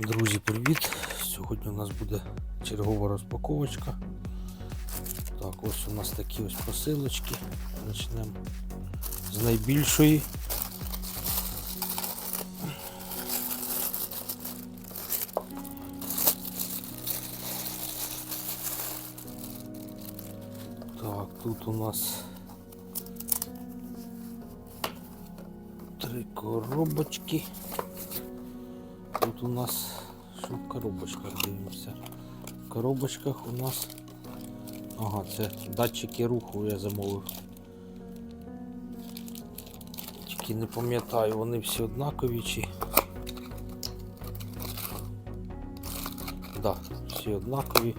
Друзі, привіт! Сьогодні у нас буде чергова розпаковочка. Так, ось у нас такі ось посилочки. Почнемо з найбільшої. Так, тут у нас три коробочки. Тут у нас що в коробочках дивимося. В коробочках у нас. Ага, це датчики руху я замовив. Тільки не пам'ятаю, вони всі однакові чи. Да, всі однакові.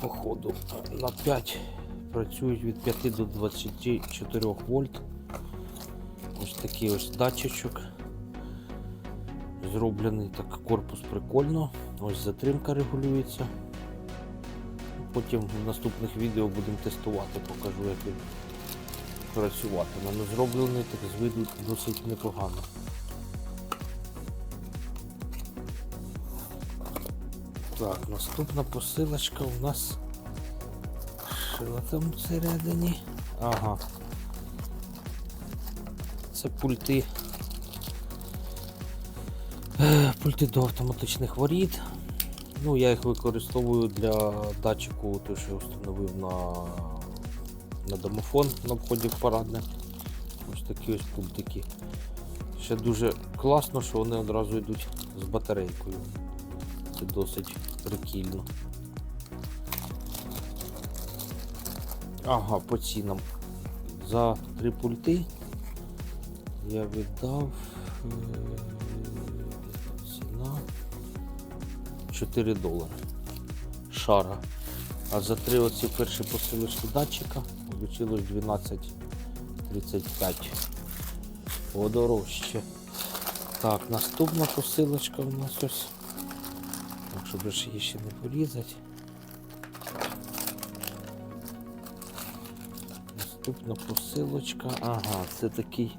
Походу на 5 працюють від 5 до 24 вольт. Ось такий ось датчичок. Зроблений так корпус прикольно. Ось затримка регулюється. Потім в наступних відео будемо тестувати, покажу як він працюватиме. Ну зроблений так з виду досить непогано. Так, наступна посилочка у нас. Що там всередині? Ага. Це пульти. Е, Пульти до автоматичних воріт. Ну, я їх використовую для датчику, той, що встановив на, на домофон на вході в парадне. Ось такі ось пультики. Ще дуже класно, що вони одразу йдуть з батарейкою. Це досить прикольно. Ага, по цінам. За три пульти я віддав е, ціна 4 долари. Шара. А за три оці перші посилочки датчика вийшло 12.35. Подорожче. Так, наступна посилочка у нас ось. Так, щоб ж її ще не порізати. Наступна посилочка. Ага, це такий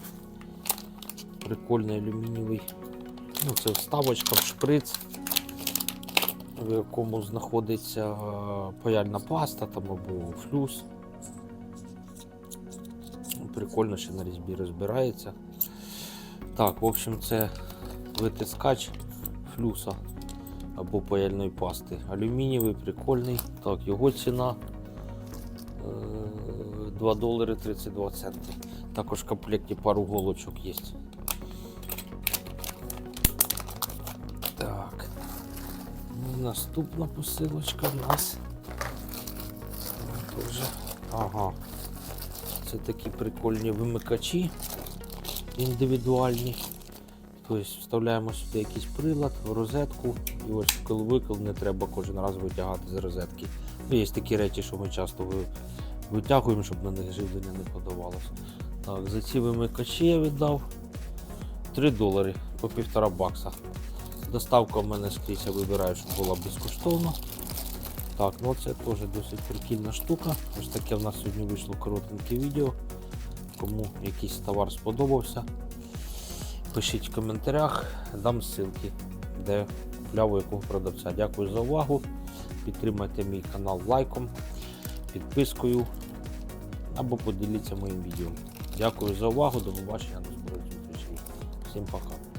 прикольний алюмінієвий. Ну, це вставочка в шприц, в якому знаходиться е, паяльна паста там або флюс. Прикольно, що на різьбі розбирається. Так, в общем, це витискач флюса або паяльної пасти. Алюмінієвий, прикольний. Так, його ціна е, 2 долари 32 центи. Також в комплекті пару голочок є. Наступна посилочка в нас. Тоже. Ага. Це такі прикольні вимикачі індивідуальні. Тобто вставляємо сюди якийсь прилад в розетку і ось викл не треба кожен раз витягати з розетки. Ну, Є такі речі, що ми часто витягуємо, щоб на них живлення не подавалося. Так, за ці вимикачі я віддав 3 долари по півтора бакса. Доставка в мене скрізь я вибираю, щоб була безкоштовна. Так, ну це теж досить прикольна штука. Ось таке в нас сьогодні вийшло коротеньке відео. Кому якийсь товар сподобався, пишіть в коментарях, дам ссылки, де купляв якого продавця. Дякую за увагу. Підтримайте мій канал лайком, підпискою або поділіться моїм відео. Дякую за увагу, до побачення, скорої зустрічі. Всім пока.